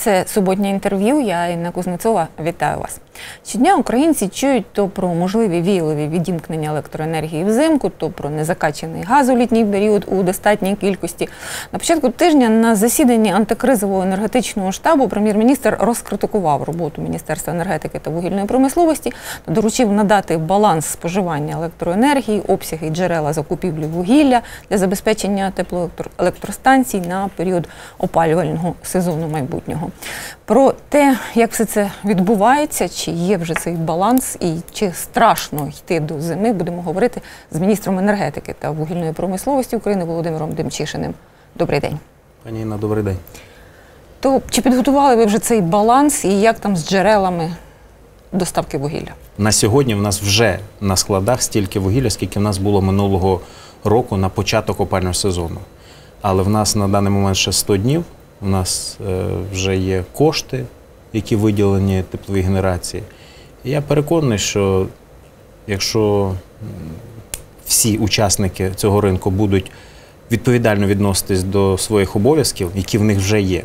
Це суботнє інтерв'ю. Я Інна Кузнецова. Вітаю вас. Щодня українці чують то про можливі віялові відімкнення електроенергії взимку, то про незакачений газ у літній період у достатній кількості. На початку тижня на засіданні антикризового енергетичного штабу прем'єр-міністр розкритикував роботу Міністерства енергетики та вугільної промисловості доручив надати баланс споживання електроенергії, обсяги джерела закупівлі вугілля для забезпечення теплоелектростанцій на період опалювального сезону майбутнього. Про те, як все це відбувається, чи є вже цей баланс і чи страшно йти до зими, будемо говорити з міністром енергетики та вугільної промисловості України Володимиром Демчишиним. Добрий день. Пані Інна, добрий день. То чи підготували ви вже цей баланс і як там з джерелами доставки вугілля? На сьогодні в нас вже на складах стільки вугілля, скільки в нас було минулого року на початок опального сезону. Але в нас на даний момент ще 100 днів. У нас е, вже є кошти, які виділені тепловій генерації. І я переконаний, що якщо всі учасники цього ринку будуть відповідально відноситись до своїх обов'язків, які в них вже є,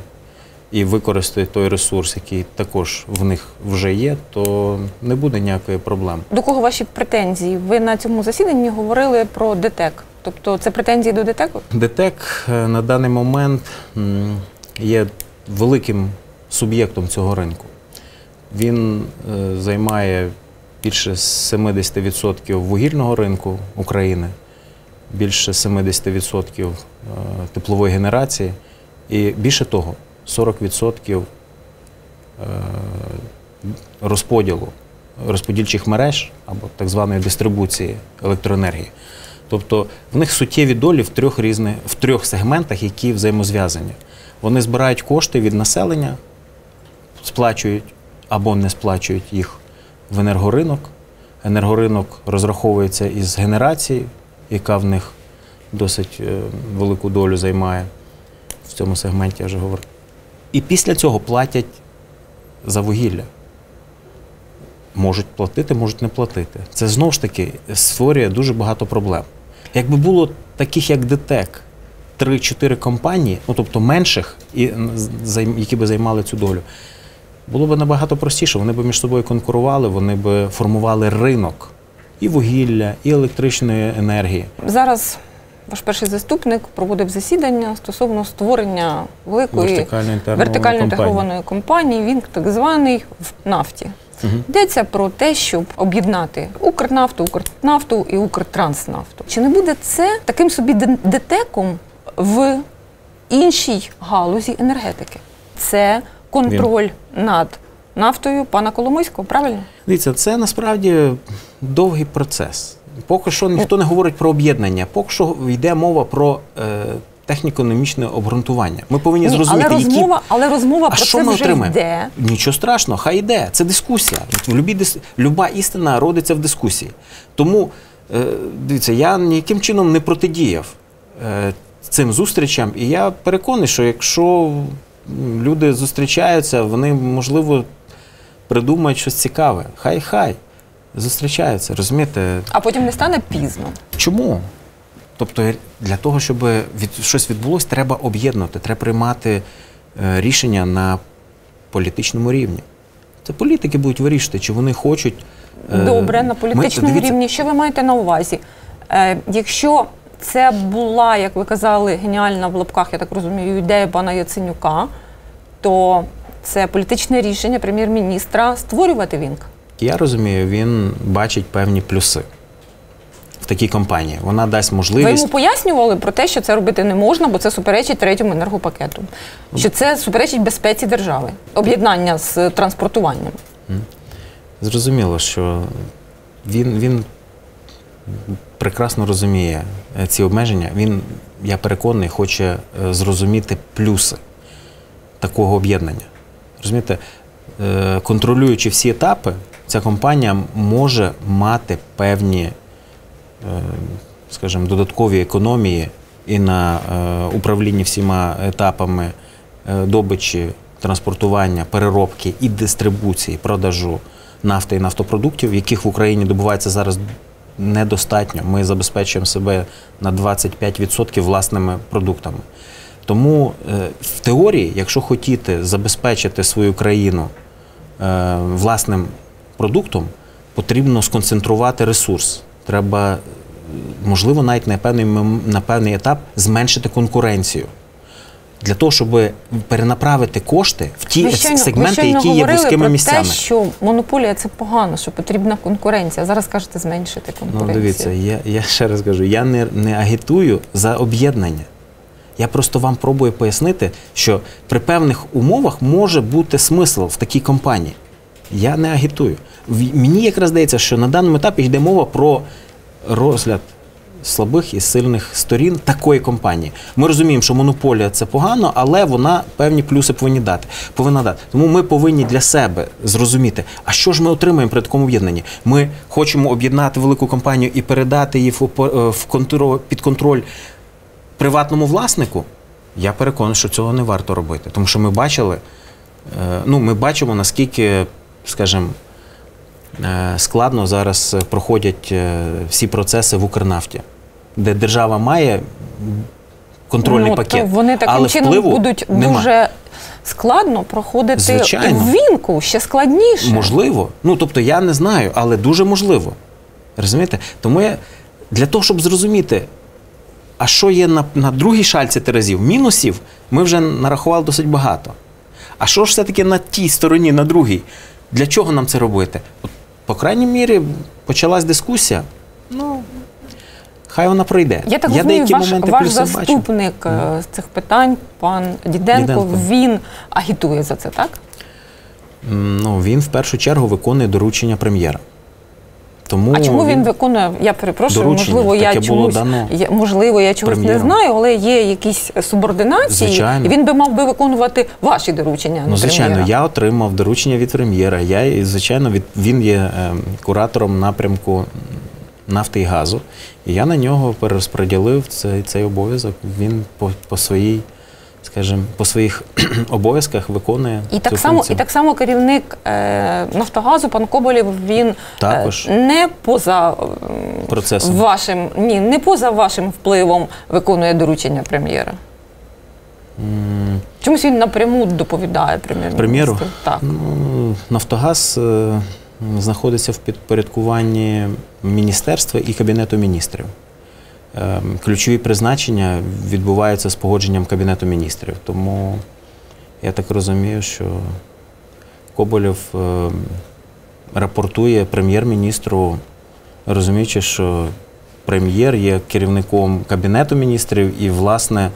і використають той ресурс, який також в них вже є, то не буде ніякої проблеми. До кого ваші претензії? Ви на цьому засіданні говорили про ДТЕК. Тобто це претензії до ДТЕКу? ДТЕК е, на даний момент є великим суб'єктом цього ринку. Він е, займає більше 70% вугільного ринку України, більше 70% е, теплової генерації, і більше того, 40% розподілу розподільчих мереж або так званої дистрибуції електроенергії. Тобто в них суттєві долі в трьох різних в трьох сегментах, які взаємозв'язані. Вони збирають кошти від населення, сплачують або не сплачують їх в енергоринок. Енергоринок розраховується із генерації, яка в них досить е, велику долю займає. В цьому сегменті я вже говорив. І після цього платять за вугілля. Можуть платити, можуть не платити. Це знову ж таки створює дуже багато проблем. Якби було таких, як ДТЕК, 3-4 компанії, ну тобто менших, і які би займали цю долю, було б набагато простіше. Вони б між собою конкурували, вони б формували ринок і вугілля, і електричної енергії. Зараз ваш перший заступник проводив засідання стосовно створення великої вертикально інтегрованої компанії. Він так званий в нафті. Угу. Йдеться про те, щоб об'єднати Укрнафту, Укрнафту і Укртранснафту. Чи не буде це таким собі детеком в іншій галузі енергетики? Це контроль Він. над нафтою пана Коломойського, правильно? Дивіться, це насправді довгий процес. Поки що ніхто не говорить про об'єднання, поки що йде мова про. Е, техніко-економічне обґрунтування. Ми повинні Ні, зрозуміти, але розмова, але розмова а про що це ми вже отримаємо? йде. Нічого страшного, хай йде. Це дискусія. В любій дис... Люба істина родиться в дискусії. Тому е, дивіться, я ніяким чином не протидіяв е, цим зустрічам, і я переконаний, що якщо люди зустрічаються, вони можливо придумають щось цікаве. Хай хай зустрічаються, розумієте? А потім не стане пізно. Чому? Тобто, для того, щоб від щось відбулося, треба об'єднувати, треба приймати е, рішення на політичному рівні. Це політики будуть вирішити, чи вони хочуть. Е, Добре, на політичному Ми, рівні. Що ви маєте на увазі? Е, Якщо це була, як ви казали, геніальна в лапках, я так розумію, ідея пана Яценюка, то це політичне рішення прем'єр-міністра створювати Вінк? Я розумію, він бачить певні плюси в такій компанії. Вона дасть можливість. Ви йому пояснювали про те, що це робити не можна, бо це суперечить третьому енергопакету. Що це суперечить безпеці держави, об'єднання з транспортуванням. Зрозуміло, що він він прекрасно розуміє е, ці обмеження. Він, я переконаний, хоче е, зрозуміти плюси такого об'єднання. Розумієте, е, контролюючи всі етапи, ця компанія може мати певні скажімо, додаткові економії і на управлінні всіма етапами добичі, транспортування, переробки і дистрибуції, продажу нафти і нафтопродуктів, яких в Україні добувається зараз недостатньо. Ми забезпечуємо себе на 25% власними продуктами. Тому е, в теорії, якщо хотіти забезпечити свою країну е, власним продуктом, потрібно сконцентрувати ресурс. Треба, можливо, навіть на певний, на певний етап зменшити конкуренцію. Для того, щоб перенаправити кошти в ті Ви щойно- сегменти, які є вузькими місцями. те, що монополія це погано, що потрібна конкуренція. Зараз кажете зменшити Ну, конкуренцію. дивіться, я, я ще раз кажу, я не, не агітую за об'єднання. Я просто вам пробую пояснити, що при певних умовах може бути смисл в такій компанії. Я не агітую. Мені якраз здається, що на даному етапі йде мова про розгляд слабих і сильних сторін такої компанії. Ми розуміємо, що монополія це погано, але вона певні плюси повинні дати. Повинна дати. Тому ми повинні для себе зрозуміти, а що ж ми отримаємо при такому об'єднанні. Ми хочемо об'єднати велику компанію і передати її в, е, в контро- під контроль приватному власнику. Я переконаний, що цього не варто робити. Тому що ми бачили, е, ну, ми бачимо, наскільки, скажімо, е, складно зараз проходять всі процеси в Укрнафті, де держава має контрольний ну, пакет, То вони таким але чином впливу будуть нема. дуже складно проходити Звичайно. в вінку ще складніше. Можливо. Ну, тобто я не знаю, але дуже можливо. Розумієте? Тому я для того, щоб зрозуміти, а що є на, на другій шальці терезів, мінусів, ми вже нарахували досить багато. А що ж все-таки на тій стороні, на другій? Для чого нам це робити? От, по крайній мірі, почалась дискусія. Ну, хай вона пройде. Я так розумію, ваш, ваш бачу. заступник е, з цих питань, пан Діденко, Діденко. він агітує за це, так? Ну, він в першу чергу виконує доручення прем'єра. Тому А чому він виконує? Я перепрошую, Доручення. можливо, я чомусь дано я, можливо, я чогось не знаю, але є якісь субординації, Звичайно. і він би мав би виконувати ваші доручення. Ну, звичайно, прем'єра. я отримав доручення від прем'єра. Я, звичайно, від, він є е, куратором напрямку нафти і газу. І я на нього перерозподілив цей, цей обов'язок. Він по, по своїй, скажімо, по своїх обов'язках виконує І так цю само, функцію. і так само керівник е, Нафтогазу, пан Коболєв, він е, не поза е, Процесом. вашим, ні, не поза вашим впливом виконує доручення прем'єра. Чомусь він напряму доповідає прем'єр-міністру. Прем'єру? Так. Ну, Нафтогаз е, знаходиться в підпорядкуванні Міністерства і Кабінету міністрів. Е, Ключові призначення відбуваються з погодженням Кабінету міністрів. Тому я так розумію, що Коболєв е, рапортує прем'єр-міністру, розуміючи, що прем'єр є керівником Кабінету міністрів і, власне,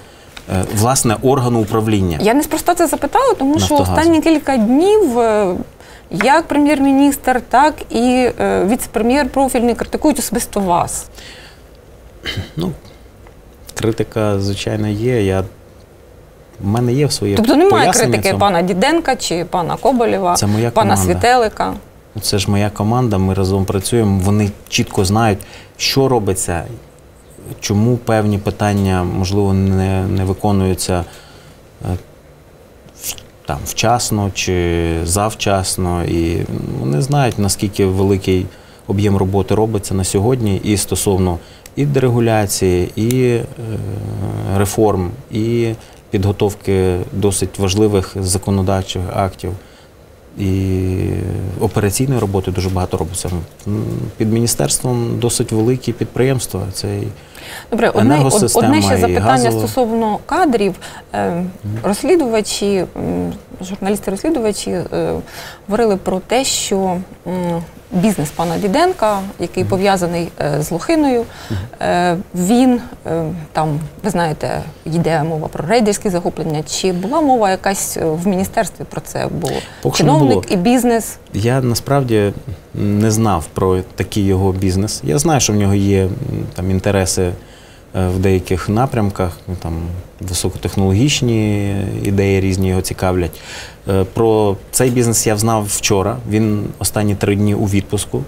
е, власне органу управління. Я неспроста це запитала, тому що останні кілька днів е, як прем'єр-міністр, так і е, віце-прем'єр профільний критикують особисто вас. Ну, критика, звичайно, є. Я... В мене є в своє Тобто немає критики цьому. пана Діденка чи пана Коболєва, Це моя пана команда. Світелика. Це ж моя команда, ми разом працюємо. Вони чітко знають, що робиться, чому певні питання, можливо, не, не виконуються е, там, вчасно чи завчасно. І вони знають, наскільки великий об'єм роботи робиться на сьогодні і стосовно і дерегуляції, і е, реформ, і підготовки досить важливих законодавчих актів. І операційної роботи дуже багато робиться. Під міністерством досить великі підприємства. Це Добре, одне, одне ще запитання газова. стосовно кадрів. Е, Розслідувачі, журналісти-розслідувачі е, говорили про те, що бізнес пана Діденка, який пов'язаний е, з Лохиною, е, він там, ви знаєте, йде мова про рейдерські захоплення. Чи була мова якась в міністерстві про це? Бо Поки чиновник було. і бізнес. я насправді не знав про такий його бізнес. Я знаю, що в нього є там інтереси е, в деяких напрямках, ну, там високотехнологічні ідеї різні його цікавлять. Е, Про цей бізнес я знав вчора. Він останні три дні у відпуску.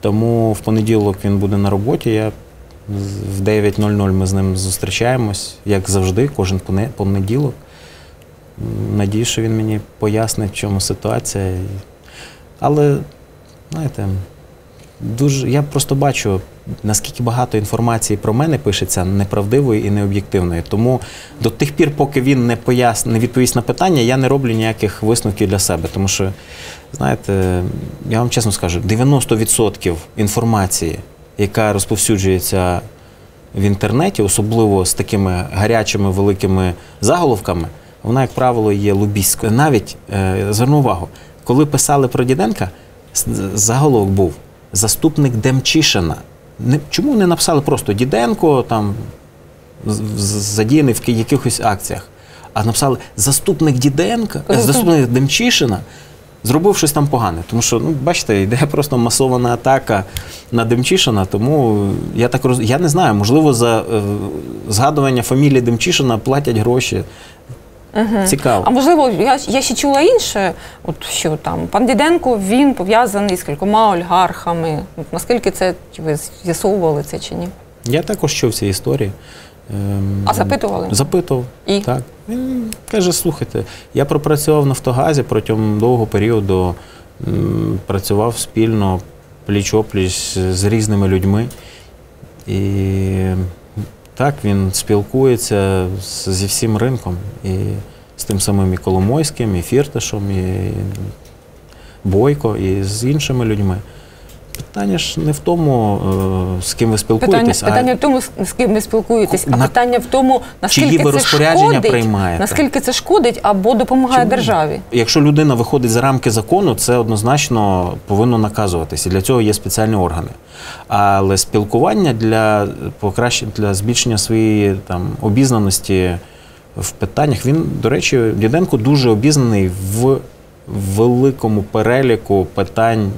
Тому в понеділок він буде на роботі. Я в 9.00 ми з ним зустрічаємось, як завжди, кожен понеділок. Надію, що він мені пояснить, в чому ситуація. Але, знаєте, дуже я просто бачу, наскільки багато інформації про мене пишеться неправдивої і необ'єктивної. Тому до тих пір, поки він не пояс... не відповість на питання, я не роблю ніяких висновків для себе. Тому що, знаєте, я вам чесно скажу, 90% інформації, яка розповсюджується в інтернеті, особливо з такими гарячими великими заголовками, вона, як правило, є лобістською. Навіть е, зверну увагу, коли писали про Діденка, заголовок був заступник Демчишина. Не, чому не написали просто Діденко там задіяний в якихось акціях, а написали заступник Діденка, е, заступник Демчишина. Зробив щось там погане, тому що ну бачите, йде просто масована атака на Демчишина. Тому я так роз... я не знаю, можливо, за е, згадування фамілії Демчишина платять гроші. Цікаво. А можливо, я, я ще чула інше, от що там пан Діденко він пов'язаний з кількома олігархами. От наскільки це чи ви з'ясовували це чи ні? Я також чув ці історії. Ем, А запитували? Запитував. І? Так. Він каже: слухайте, я пропрацював в Нафтогазі протягом довгого періоду, м, працював спільно пліч-опліч з різними людьми. І так, він спілкується зі всім ринком. І з тим самим і Коломойським, і Фірташем, і Бойко, і з іншими людьми. Питання ж не в тому, е, з ким ви спілкуєтесь, питання а в тому, з ким ви спілкуєтесь, а На- питання в тому, наскільки ви це розпорядження шкодить, приймаєте? наскільки це шкодить або допомагає Чому? державі. Якщо людина виходить за рамки закону, це однозначно повинно наказуватися. І для цього є спеціальні органи. Але спілкування для покращення для збільшення своєї там обізнаності в питаннях, він, до речі, Діденко дуже обізнаний в великому переліку питань,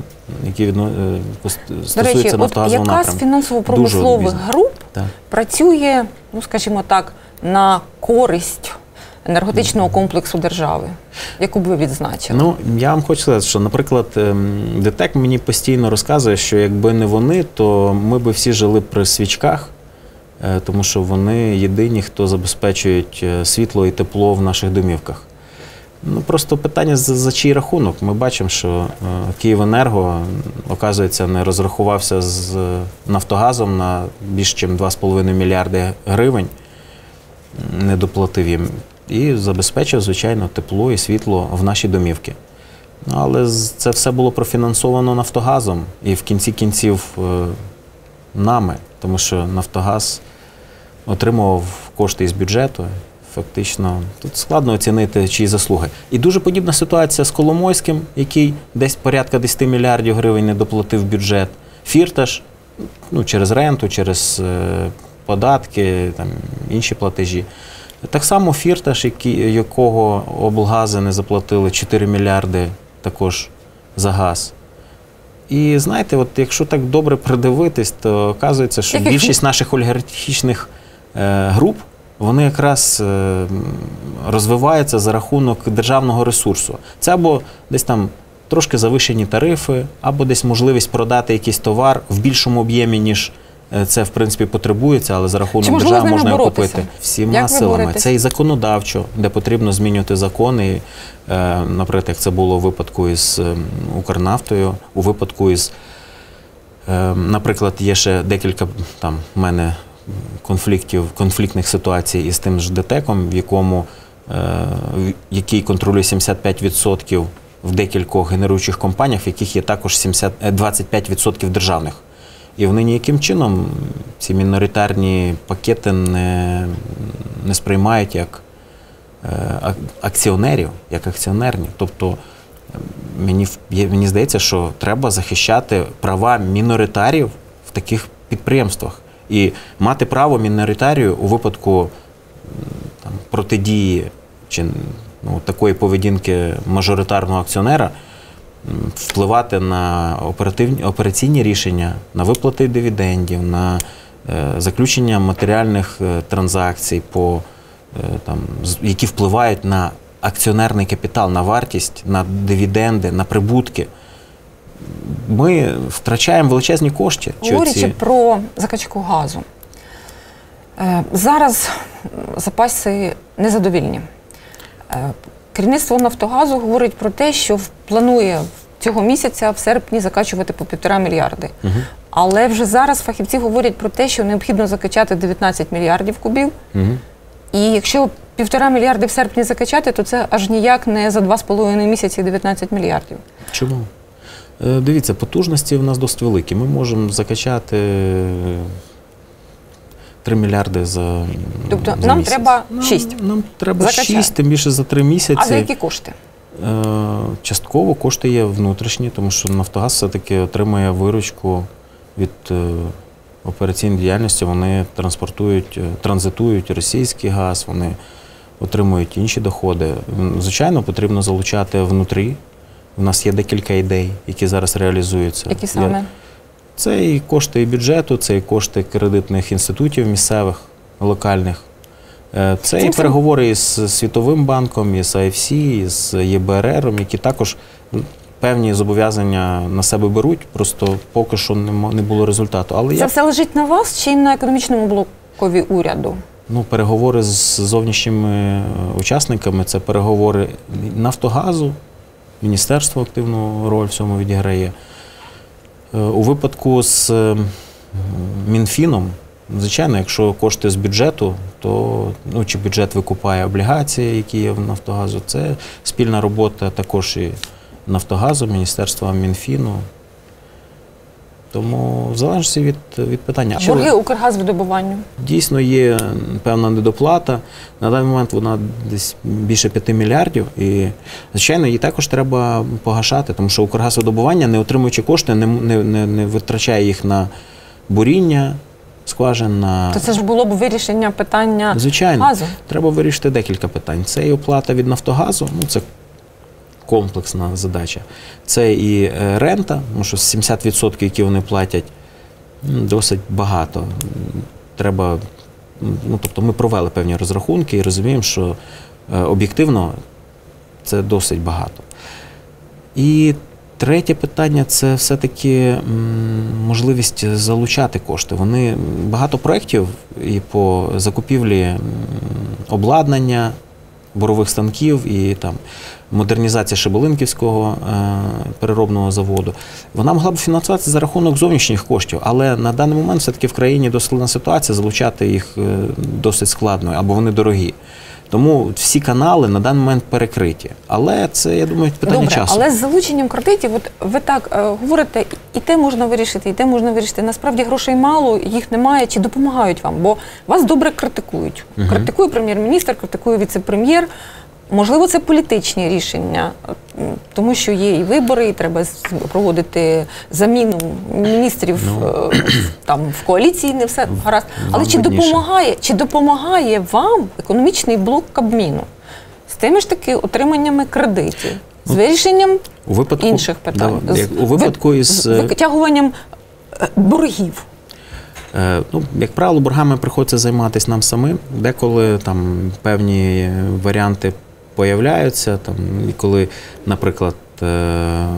які відно... е, До стосуються речі, от нафтогазового яка з фінансово-промислових груп Так. працює, ну скажімо так, на користь енергетичного комплексу держави, яку б ви відзначили? Ну, я вам хочу сказати, що, наприклад, ем, ДТЕК мені постійно розказує, що якби не вони, то ми би всі жили при свічках, е, тому що вони єдині, хто забезпечують е, світло і тепло в наших домівках. Ну, просто питання за, за чий рахунок. Ми бачимо, що е, Київенерго, оказується, не розрахувався з е, Нафтогазом на більш ніж 2,5 мільярди гривень не доплатив їм і забезпечив, звичайно, тепло і світло в наші домівки. Ну, але це все було профінансовано Нафтогазом і в кінці кінців е, нами, тому що Нафтогаз отримував кошти із бюджету. Фактично, тут складно оцінити чиї заслуги. І дуже подібна ситуація з Коломойським, який десь порядка 10 мільярдів гривень не доплатив бюджет. Фірташ ну, через ренту, через е, податки, там, інші платежі. Так само Фірташ, якого облгази не заплатили 4 мільярди також за газ. І знаєте, от якщо так добре придивитись, то оказується, що більшість наших олігархічних е, груп вони якраз е, розвиваються за рахунок державного ресурсу. Це або десь там трошки завищені тарифи, або десь можливість продати якийсь товар в більшому об'ємі, ніж е, це в принципі потребується, але за рахунок Чи держави можна його купити всіма силами. Це і законодавчо, де потрібно змінювати закони. Е, Наприклад, як це було у випадку із ем, Укрнафтою, у випадку із Е, Наприклад, є ще декілька там в мене конфліктів, конфліктних ситуацій із тим ж ДТЕКом, в якому е, який контролює 75% в декількох генеруючих компаніях, в яких є також 70, е, 25% державних. І вони ніяким чином ці міноритарні пакети не, не сприймають як е, акціонерів, як акціонерні. Тобто мені, мені здається, що треба захищати права міноритарів в таких підприємствах. І мати право міноритарію у випадку там, протидії чи ну, такої поведінки мажоритарного акціонера впливати на оперативні, операційні рішення, на виплати дивідендів, на е, заключення матеріальних е, транзакцій, по, е, там, які впливають на акціонерний капітал, на вартість, на дивіденди, на прибутки. Ми втрачаємо величезні кошти. Говорячи оці- про закачку газу, е, зараз запаси незадовільні. Е, Керівництво Нафтогазу говорить про те, що планує цього місяця в серпні закачувати по півтора мільярди. Угу. Але вже зараз фахівці говорять про те, що необхідно закачати 19 мільярдів кубів. Угу. І якщо півтора мільярди в серпні закачати, то це аж ніяк не за два з половиною місяці 19 мільярдів. Чому? Е, Дивіться, потужності в нас досить великі. Ми можемо закачати е, 3 мільярди за Тобто за нам місяць. треба 6. Нам треба Закачати. 6, тим більше за 3 місяці. А за які кошти? Е, Частково кошти є внутрішні, тому що Нафтогаз все-таки отримує виручку від е, операційної діяльності. Вони транспортують, е, транзитують російський газ, вони отримують інші доходи. Звичайно, потрібно залучати внутрі. У нас є декілька ідей, які зараз реалізуються. Які саме? Це і кошти і бюджету, це і кошти кредитних інститутів місцевих, локальних. Е, Це і переговори із Світовим банком, із АФС, із ЄБРР, які також певні зобов'язання на себе беруть, просто поки що не було результату. Але Це я все лежить на вас чи на економічному блокові уряду? ну, переговори з зовнішніми е, учасниками, це переговори Нафтогазу, міністерство активну роль в цьому відіграє. Е, У випадку з е, Мінфіном, звичайно, якщо кошти з бюджету, то ну, чи бюджет викупає облігації, які є в Нафтогазу, це спільна робота також і Нафтогазу, Міністерства Мінфіну. Тому в залежності від, від питання. Але- Борги Укргазвидобуванню. Дійсно є певна недоплата. На даний момент вона десь більше 5 мільярдів. І, звичайно, її також треба погашати, тому що Укргазвидобування, не отримуючи кошти, не, не, не, не витрачає їх на буріння, скважин, на То це ж було б вирішення питання звичайно. газу. Треба вирішити декілька питань. Це і оплата від Нафтогазу, ну це комплексна задача. Це і е, рента, тому що 70%, які вони платять, досить багато. Треба, ну тобто ми провели певні розрахунки і розуміємо, що е, об'єктивно це досить багато. І третє питання це все-таки можливість залучати кошти. Вони багато проєктів і по закупівлі обладнання, борових станків і там модернізація Шеболинківського е, переробного заводу. Вона могла б фінансуватися за рахунок зовнішніх коштів, але на даний момент все-таки в країні досить ситуація, залучати їх е, досить складно або вони дорогі. Тому всі канали на даний момент перекриті. Але це, я думаю, питання Добре, часу. але з залученням кредитів, от ви так е, говорите, і те можна вирішити, і те можна вирішити. Насправді грошей мало, їх немає. Чи допомагають вам? Бо вас добре критикують. Угу. Критикує прем'єр-міністр, критикує віце-прем'єр. Можливо, це політичні рішення, тому що є і вибори, і треба проводити заміну міністрів Ну. е, там в коаліції, не все гаразд. Але чи видніше. допомагає, чи допомагає вам економічний блок Кабміну з тими ж таки отриманнями кредитів, з вирішенням У випадку, інших питань, Да, як у випадку із з е, витягуванням е, боргів? Ну, як правило, боргами приходиться займатися нам самим. Деколи там певні варіанти появляються, там, коли, наприклад, е, е,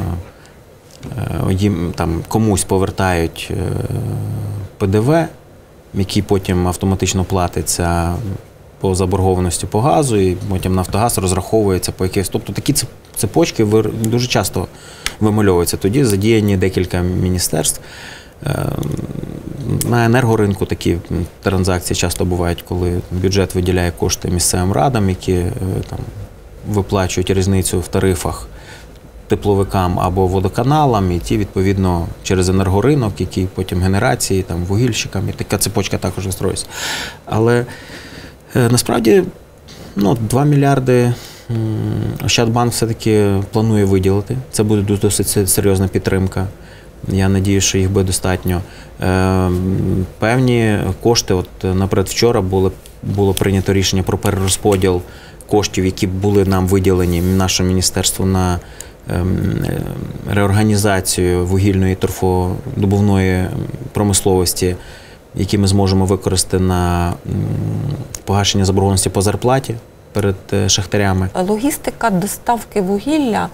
їм там комусь повертають е, ПДВ, який потім автоматично платиться по заборгованості по газу, і потім Нафтогаз розраховується по якихось. Тобто такі цеп- цепочки дуже часто вимальовуються. Тоді задіяні декілька міністерств. На енергоринку такі транзакції часто бувають, коли бюджет виділяє кошти місцевим радам, які там виплачують різницю в тарифах тепловикам або водоканалам, і ті, відповідно, через енергоринок, який потім генерації, там, вугільщикам, і така цепочка також вистроїться. Але е, насправді ну, 2 мільярди Ощадбанк все-таки планує виділити. Це буде досить серйозна підтримка. Я надію, що їх буде достатньо. Е, Певні кошти, от, наприклад, вчора було, було прийнято рішення про перерозподіл коштів, які були нам виділені нашому міністерству на ем, е, реорганізацію вугільної торфодобувної промисловості, які ми зможемо використати на погашення заборгованості по зарплаті перед е, шахтарями. Логістика доставки вугілля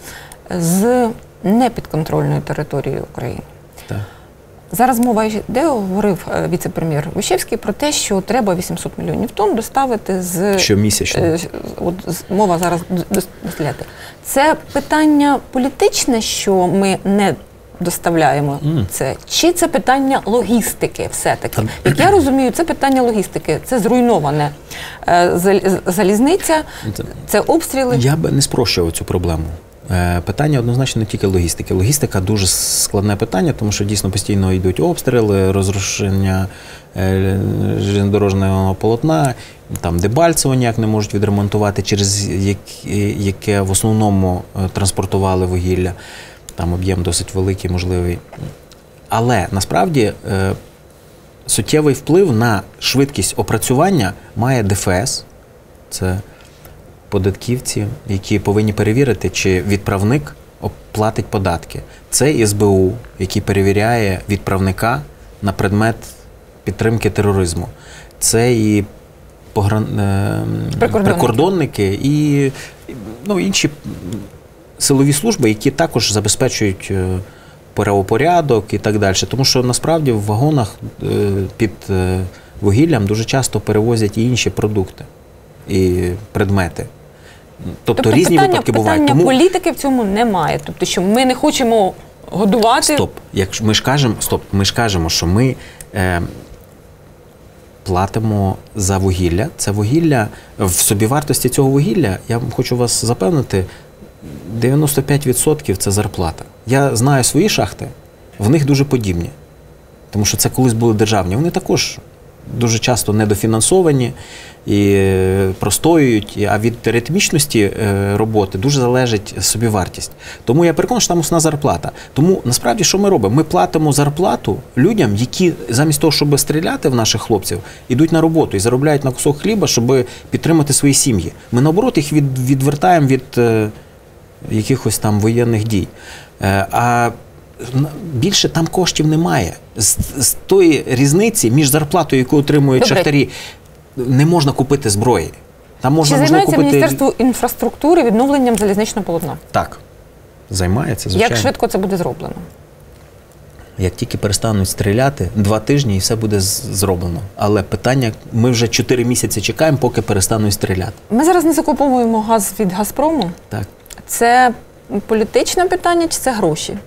з непідконтрольної території України. Так. Зараз мова йде, говорив е, віце-прем'єр Вищевський про те, що треба 800 мільйонів тонн доставити з Щомісячно. Е, От мова зараз д- д- Це питання політичне, що ми не доставляємо це, чи це питання логістики, все-таки. Як я розумію, це питання логістики. Це зруйноване е, залізниця, Це- це обстріли. Я би не спрощував цю проблему. Е, Питання однозначно не тільки логістики. Логістика дуже складне питання, тому що дійсно постійно йдуть обстріли, розрушення е, железнодорожнього полотна, там Дебальцево ніяк не можуть відремонтувати, через яке в основному е, транспортували вугілля. Там об'єм досить великий, можливий. Але насправді суттєвий вплив на швидкість опрацювання має ДФС. Це податківці, які повинні перевірити, чи відправник платить податки. Це СБУ, який перевіряє відправника на предмет підтримки тероризму. Це і погран... е, Прикордонники. прикордонники і ну, інші силові служби, які також забезпечують е, правопорядок і так далі. Тому що насправді в вагонах е, під вугіллям дуже часто перевозять і інші продукти і предмети. Тобто, різні питання, випадки питання бувають. Тому політики в цьому немає. Тобто, що ми не хочемо годувати. стоп. Якщо ми ж кажемо, стоп, ми ж кажемо, що ми е, платимо за вугілля. Це вугілля в собівартості цього вугілля, я хочу вас запевнити, 95% це зарплата. Я знаю свої шахти, в них дуже подібні. Тому що це колись були державні. Вони також дуже часто недофінансовані і е, простоюють. А від ритмічності е, роботи дуже залежить собівартість. Тому я переконаний, що там основна зарплата. Тому насправді що ми робимо? Ми платимо зарплату людям, які замість того, щоб стріляти в наших хлопців, ідуть на роботу і заробляють на кусок хліба, щоб підтримати свої сім'ї. Ми наоборот їх від, відвертаємо від е, якихось там воєнних дій. А більше там коштів немає. З, з тої різниці між зарплатою, яку отримують Добре. шахтарі, не можна купити зброї. Там Чи можна можливо займається купити Міністерство інфраструктури відновленням залізничного полотна? так. Займається, звичайно. Як швидко це буде зроблено? Як тільки перестануть стріляти, два тижні і все буде зроблено. Але питання: ми вже чотири місяці чекаємо, поки перестануть стріляти. Ми зараз не закуповуємо газ від Газпрому. Так. Це політичне питання чи це гроші?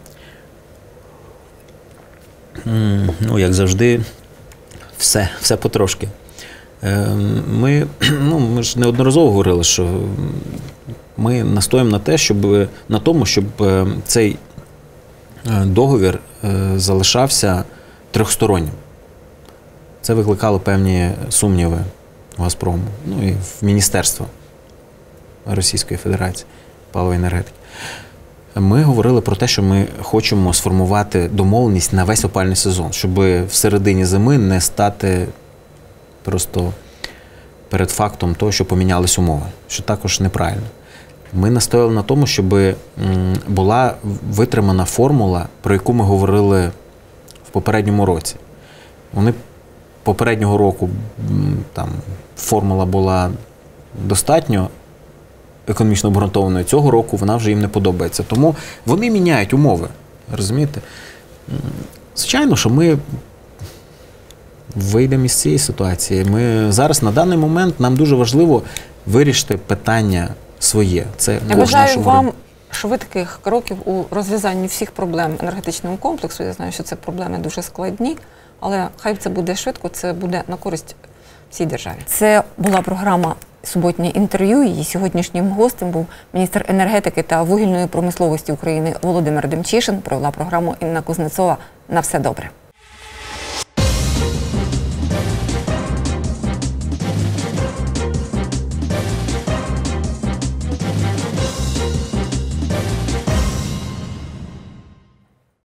Ну, як завжди, все, все потрошки. Е, Ми, ну, ми ж неодноразово говорили, що ми настоїмо на те, щоб на тому, щоб е, цей е, договір е, залишався трьохстороннім. Це викликало певні сумніви у Газпрому, ну і в Міністерство Російської Федерації паливої енергетики. Ми говорили про те, що ми хочемо сформувати домовленість на весь опальний сезон, щоб в середині зими не стати просто перед фактом того, що помінялись умови, що також неправильно. Ми настояли на тому, щоб була витримана формула, про яку ми говорили в попередньому році. Вони попереднього року там формула була достатньо економічно обґрунтованою. Цього року вона вже їм не подобається. Тому вони міняють умови. Розумієте? Звичайно, що ми вийдемо із цієї ситуації. Ми зараз на даний момент нам дуже важливо вирішити питання своє. Це Я кожна, бажаю що вам говорить. швидких кроків у розв'язанні всіх проблем енергетичного комплексу. Я знаю, що це проблеми дуже складні, але хай це буде швидко, це буде на користь всій державі. Це була програма суботнє інтерв'ю. Її сьогоднішнім гостем був міністр енергетики та вугільної промисловості України Володимир Демчишин. Провела програму Інна Кузнецова. На все добре.